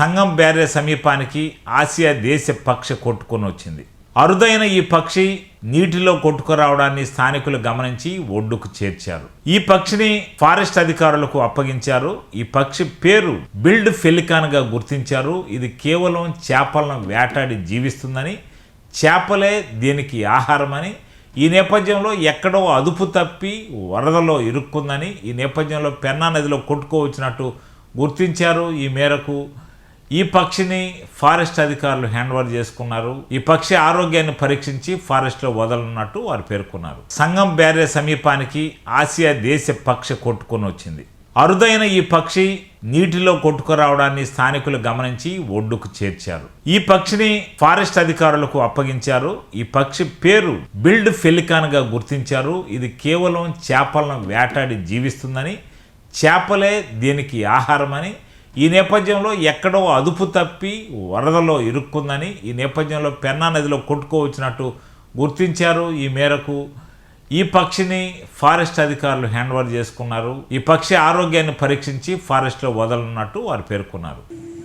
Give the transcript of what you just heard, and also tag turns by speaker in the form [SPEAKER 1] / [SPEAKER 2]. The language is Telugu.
[SPEAKER 1] సంగం బ్యారే సమీపానికి ఆసియా దేశ పక్షి కొట్టుకొని వచ్చింది. అరుదైన ఈ పక్షి నీటిలో కొట్టుకురావడాన్ని స్థానికులు గమనించి ఒడ్డుకు చేర్చారు. ఈ పక్షిని ఫారెస్ట్ అధికారులకు అప్పగించారు. ఈ పక్షి పేరు బిల్డ్ ఫెలికాన్గా గుర్తించారు. ఇది కేవలం చేపలను వేటాడి జీవిస్తుందని చేపలే దీనికి ఆహారమని ఈ నేపథ్యంలో ఎక్కడో అదుపు తప్పి వరదలో ఇరుక్కుందని ఈ నేపథ్యంలో పెన్నా నదిలో కొట్టుకోవచ్చినట్టు గుర్తించారు. ఈ మేరకు ఈ పక్షిని ఫారెస్ట్ అధికారులు హ్యాండ్ఓవర్ చేసుకున్నారు. ఈ పక్షి ఆరోగ్యాన్ని పరీక్షించి ఫారెస్ట్లో వదలనున్నట్టు వారు పేర్కొన్నారు. సంగం బ్యారే సమీపానికి ఆసియా దేశ పక్షి కొట్టుకొని వచ్చింది. అరుదైన ఈ పక్షి నీటిలో కొట్టుకురావడాన్ని స్థానికులు గమనించి ఒడ్డుకు చేర్చారు. ఈ పక్షిని ఫారెస్ట్ అధికారులకు అప్పగించారు. ఈ పక్షి పేరు బిల్డ్ ఫెలికాన్గా గుర్తించారు. ఇది కేవలం చేపలను వేటాడి జీవిస్తుందని చేపలే దీనికి ఆహారమని ఈ నేపథ్యంలో ఎక్కడో అదుపు తప్పి వరదలో ఇరుక్కుందని ఈ నేపథ్యంలో పెన్నా నదిలో కొట్టుకోవచ్చినట్టు గుర్తించారు. ఈ మేరకు ఈ పక్షిని ఫారెస్ట్ అధికారులు హ్యాండ్ ఓవర్ చేసుకున్నారు. ఈ పక్షి ఆరోగ్యాన్ని పరీక్షించి ఫారెస్ట్లో వదలనున్నట్టు వారు పేర్కొన్నారు.